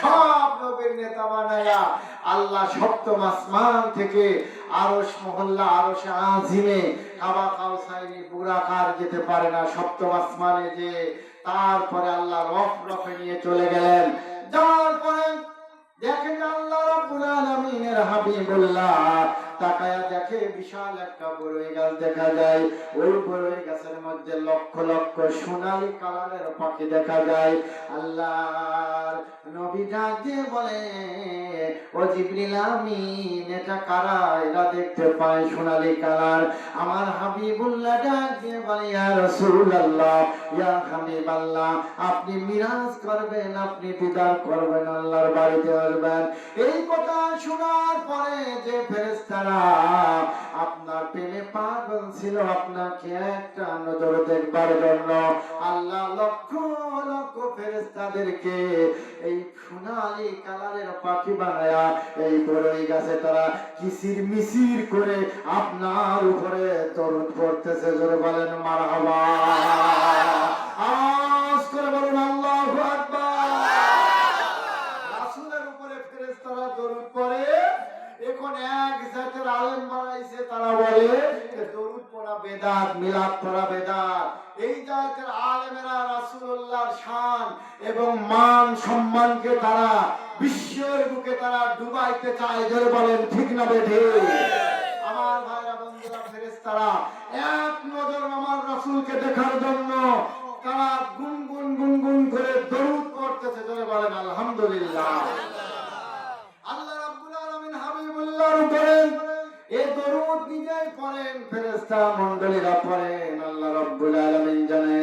সব নবীর নেতা বানায়া আল্লাহ সপ্তম আসমান থেকে আরস মহল্লা আরস আজিমে, কাবা কাউসাইনি বুরাকার যেতে পারে না সপ্তম আসমানে যে। তারপরে আল্লাহ রফ রফে নিয়ে চলে গেলেন। যাওয়ার পরে আল্লাহ রাব্বুল আলামিনের হাবিবুল্লাহ। তাকায়া দেখে বিশাল একটা গাছ দেখা যায়। ওই গাছের মধ্যে লক্ষ লক্ষ সোনালী কালারের পাখি দেখা যায়। আল্লাহর নবী বলে, ও জিবরিল আমিন, এটা কারা? এরা দেখতে পায় সোনালী কালার। আমার হাবিবুল্লাহ ডাক বলে, ইয়া রাসূলুল্লাহ, ইয়া হাবিবাল্লাহ, আপনি মিরাজ করবেন, আপনি বিদার করবেন আল্লাহর বাড়িতে। আসবেন এই কথা শোনার পরে যে ফেরেশতারা আপনার প্রেমে পাগল ছিল, আপনাকে একটা নজর দেখবার জন্য আল্লাহ লক্ষ লক্ষ ফেরেশতাদেরকে এই সোনালী কালারের পাখি বানায়া এই বড়ই গাছে তারা কিসির মিসির করে আপনার উপরে তরুণ পড়তেছে। জোরে বলেন, মারহাবা। আওয়াজ করে বলুন, আল্লাহু আকবার রাসূলের উপরে ফেরেশতারা দরুদ পড়ে এখন এক জাতের আলেম বানাইছে তারা বলে দরুদ পড়া বেদাত, মিলাদ পড়া বেদাত। এই জাতের আলেমেরা রাসূলুল্লাহর শান এবং মান সম্মানকে তারা বিশ্বের বুকে তারা ডুবাইতে চায় জোরে বলেন, ঠিক না বেঠে আমার ভাইরা, বন্ধুরা, ফেরেশতারা, এক নজর আমার রাসূলকে দেখার জন্য তারা গুনগুন গুনগুন করে দরুদ পড়তেছে, জোরে বলেন, আলহামদুলিল্লাহ। নিজেই পড়েন ফেরেস্তা মন্ডলীরা পড়েন আল্লাহ রব্বুল আলমিন জানিয়ে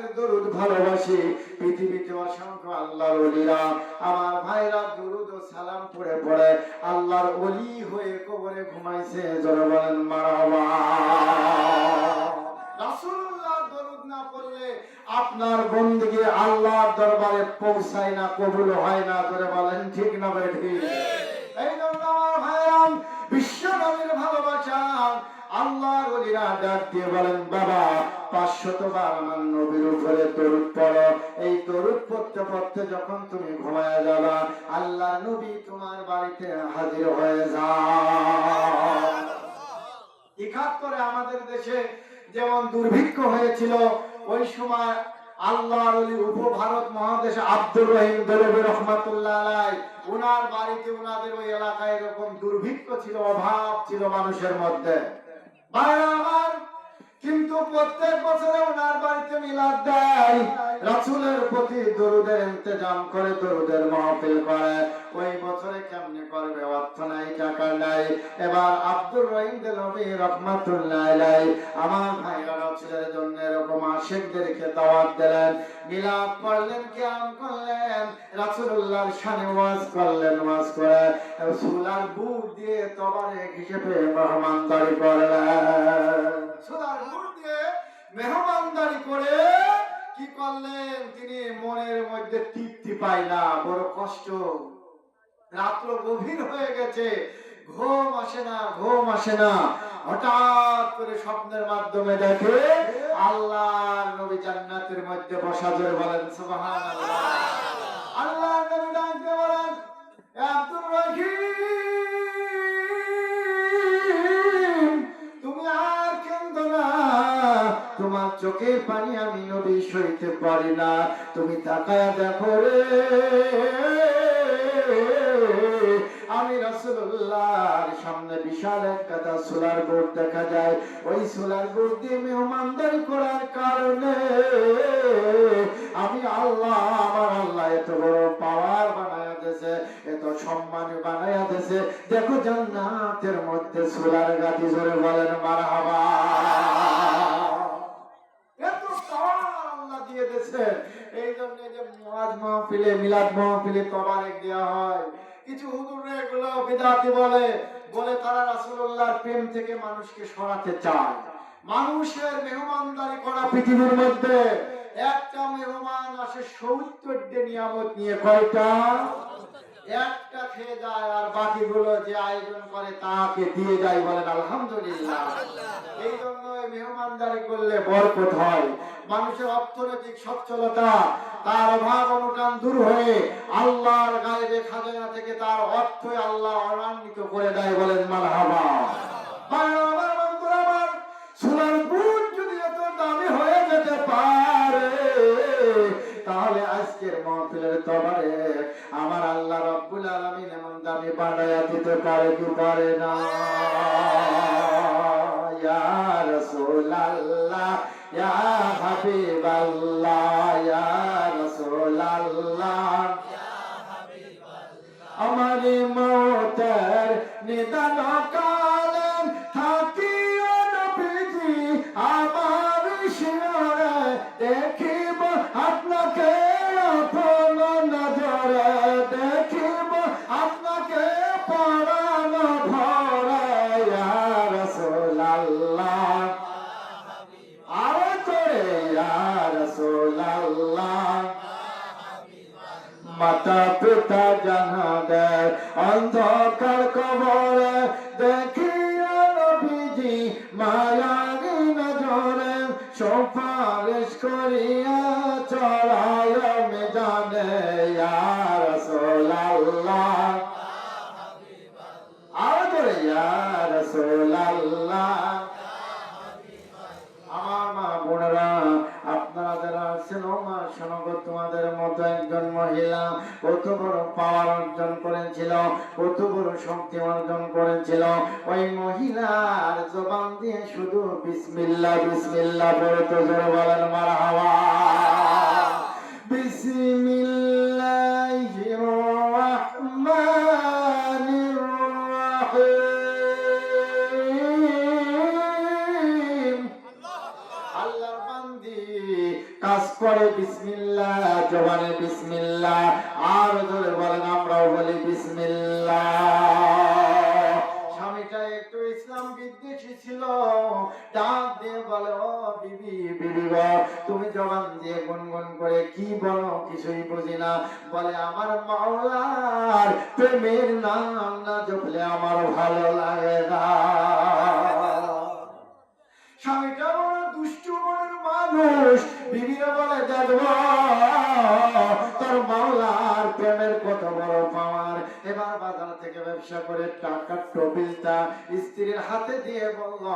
রাসূলের দরুদ পৃথিবীতে অসংখ্য আল্লাহর ওলিরা। আমার ভাইরা দরুদ ও সালাম পড়ে পড়ে আল্লাহর ওলি হয়ে কবরে ঘুমাইছে। জোরে বলেন পড়লে আপনার বন্দিগি আল্লাহর দরবারে পৌঁছায় না, কবুল হয় না। করে বলেন, ঠিক না ঠিক? এই জন্য আমার ভাইরাম বিশ্ব ভালোবাসা আল্লাহর ওলিরা ডাক দিয়ে বলেন, বাবা, পাঁচশত বার আমার নবীর উপরে দরুদ পড়ো। এই দরুদ পড়তে পড়তে যখন তুমি ঘুমায় যাবা আল্লাহ নবী তোমার বাড়িতে হাজির হয়ে যাও একাত্তরে আমাদের দেশে যেমন দুর্ভিক্ষ হয়েছিল, ওই সময় আল্লাহর ওলি উপভারত মহাদেশে আব্দুর রহিম দলবী রহমাতুল্লাহ আলাই ওনার বাড়িতে ওনাদের ওই এলাকায় এরকম দুর্ভিক্ষ ছিল, অভাব ছিল মানুষের মধ্যে। ভাইরা আমার, কিন্তু প্রত্যেক বছরে ওনার বাড়িতে মিলাদ দেয়। রাসূলের প্রতি দরুদের ইন্তজাম করে, দরুদের মাহফিল করে। ওই বছরে কেমনে করবে অর্থ নাই, টাকা নাই। এবার আব্দুর রহিম দেলবি রহমাতুল্লাহ আমার ভাইরা রাসূলের জন্য এরকম আশিকদেরকে দাওয়াত দিলেন। মিলাদ পড়লেন কিয়াম করলেন, রাসূলুল্লাহর শানে ওয়াজ করলেন, ওয়াজ করে সুলার বুট দিয়ে তবারে হিসেবে মেহমানদারি করলেন। সুলার বুট দিয়ে মেহমানদারি করে কি করলেন? তিনি মনের মধ্যে তৃপ্তি পায় না, বড় কষ্ট। রাত্র গভীর হয়ে গেছে, ঘুম আসে না, ঘুম আসে না। হঠাৎ করে স্বপ্নের মাধ্যমে দেখে আল্লাহর নবী জান্নাতের মধ্যে বসা বলেন আল্লাহর নবী ডাক দিয়ে বলেন আব্দুর রহিম, তুমি আর কেন্দ্র না। তোমার চোখের পানি আমি নবী সইতে পারি না। তুমি তাকায়া দেখো রে। আমি রাসূলুল্লাহর সামনে বিশাল এক কাটা সোলার বোর্ড দেখা যায়। ওই সোলার বোর্ড দিয়ে মেহমানদারি করার কারণে আমি আল্লাহ, আমার আল্লাহ এত বড় পাওয়ার বানায়া দিয়েছে, এত সম্মান বানায়া দিয়েছে। দেখো জান্নাতের মধ্যে সোলার গাদি জোরে বলেন, মারহাবা। এত দিয়ে দিয়েছে এই জন্য যে মহাজ মাহফিলে, মিলাদ মাহফিলে তবারেক দেওয়া হয়। কিছু হুজুর এগুলো বিদাতি বলে বলে তারা রাসূলুল্লাহর প্রেম থেকে মানুষকে সরাতে চায়। মানুষের মেহমানদারি করা পৃথিবীর মধ্যে। একটা মেহমান আসে সত্তরটি নিয়ামত নিয়ে কয়টা? একটা খেয়ে যায় আর বাকিগুলো যে আয়োজন করে তাকে দিয়ে যায় বলেন আলহামদুলিল্লাহ। এই জন্য মেহমানদারি করলে বরকত হয়। মানুষের অর্থনৈতিক সচ্ছলতা তার অভাব অনুটান দূর হয়ে আল্লাহর গায়ে খাজানা থেকে তার অর্থই আল্লাহ অনান্বিত করে দেয় বলেন ভাইরা আমার, বন্ধুরা আমার, সোনার বুট যদি এত দামি হয়ে যেতে পারে তাহলে আজকের মহফিলের তবারে আমার আল্লাহ রব্বুল এমন দামি দিতে পারে কি পারে না? ইয়া ইয়া রাসূলুল্লাহ আমার মতের নিদান কালেন থাকিও নবীজি আমার শিরে দেখিব মাতা পিতা জানা দেয় অন্ধকার কবরে দেখিয়া নবীজি মায়ারি নজরে সুপারিশ করিয়া চড়ায় মেজানে ইয়া রাসূলুল্লাহ। আরও জোরে, ইয়া রাসূলুল্লাহ। পাওয়ার অর্জন করেছিল কত বড় শক্তি অর্জন করেছিল। ওই মহিলার জবান দিয়ে শুধু বিসমিল্লা বিসমিল্লা বলতো জোর বলেন মারা হাওয়া স্বামীটা একটু ইসলাম বিদ্বেষী ছিল। ডাক দিয়ে বলে, ও বিবি বিবি তুমি জবান দিয়ে গুনগুন করে কি বলো? কিছুই বুঝি না। বলে, আমার মাওলার প্রেমের নাম না জপলে আমার ভালো লাগে না। স্বামীটা বড় দুষ্টু মনের মানুষ। বিবিরা বলে দেখব তোর মাওলার প্রেমের কত বড় পাওয়ার? এবার বাজার থেকে ব্যবসা করে টাকার টবিলটা স্ত্রীর হাতে দিয়ে বলল,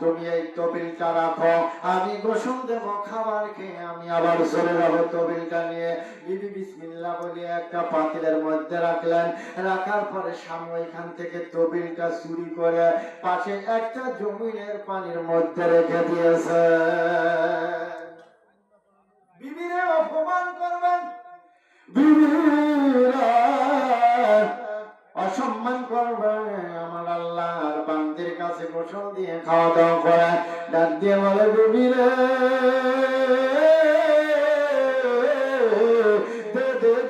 তুমি এই টবিলটা রাখো, আমি গোসল দেব, খাবার খেয়ে আমি আবার চলে যাব টবিলটা নিয়ে। বিবি বিসমিল্লাহ বলে একটা পাতিলের মধ্যে রাখলেন। রাখার পরে স্বামী ওইখান থেকে টবিলটা চুরি করে পাশে একটা জমিনের পানির মধ্যে রেখে দিয়েছে। বিবিরে অপমান করবেন অসম্মান করবে আমার আল্লাহর বান্দির কাছে গোসল দিয়ে খাওয়া দাওয়া করে। ডাক দিয়ে বলে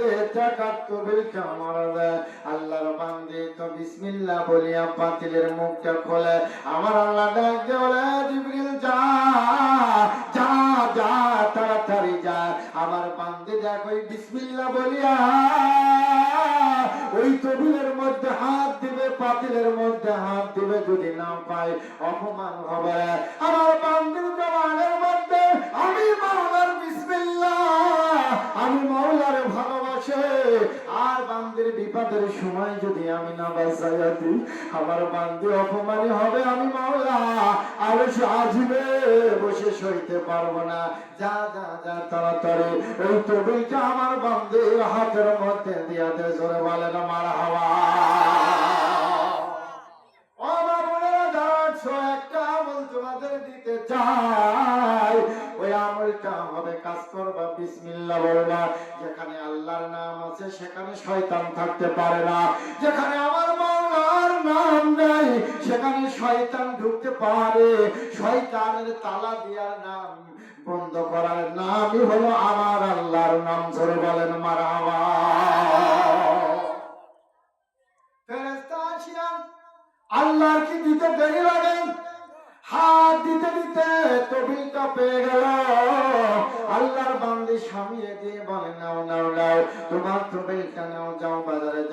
দে টাকা তো বিসমিল্লাহ বলিয়া পাতিলের মুখটা খোলে। আমার আল্লাহ ডাক বলে যা। টেবিলের মধ্যে হাত দিবে পাতিলের মধ্যে হাত দিবে যদি না পায় অপমান হবে। আমার আর বান্দির বিপদের সময় যদি আমি না বাঁচাইয়া দিই আমার বান্দি অপমানি হবে, আমি মাওলা আর আজিবে বসে সইতে পারব না। যা যা যা, তাড়াতাড়ি। ওই টেবিলটা আমার বান্দির হাতের মধ্যে দিয়া দে জোরে বলেন আমার হাওয়া। ও মা বোনেরা যাচ্ছো একটা আমল তোমাদের দিতে চাই। ওই আমলটা হবে কাজ করবা, বিসমিল্লাহ বলবা, যেখানে আল্লাহর নাম আছে সেখানে শয়তান থাকতে পারে না, যেখানে আমার মাওলার নাম নাই, সেখানে শয়তান ঢুকতে পারে। শয়তানের তালা দেওয়ার নাম বন্ধ করার নামই হলো আমার আল্লাহর নাম। ধরে বলেন মারাবা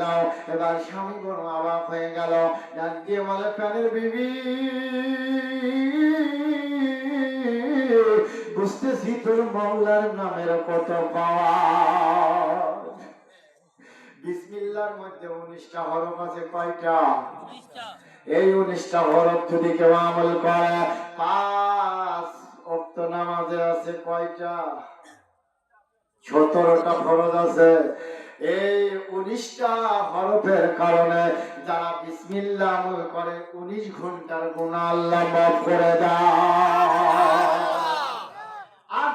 যাও এবার স্বামী বড় অবাক হয়ে গেল। ডাক দিয়ে বলে প্যানের বিবি বুঝতেছি তোর মৌলার নামের কত পাওয়া বিসমিল্লার মধ্যে উনিশটা হরফ আছে কয়টা? এই উনিশটা হরফ যদি কেউ আমল করে পাঁচ অক্ত নামাজে আছে কয়টা? সতেরোটা ফরজ আছে। এই উনিশটা হরফের কারণে যারা বিসমিল্লা মনে করে, উনিশ ঘণ্টার গুণা আল্লাহ করে দেয় আর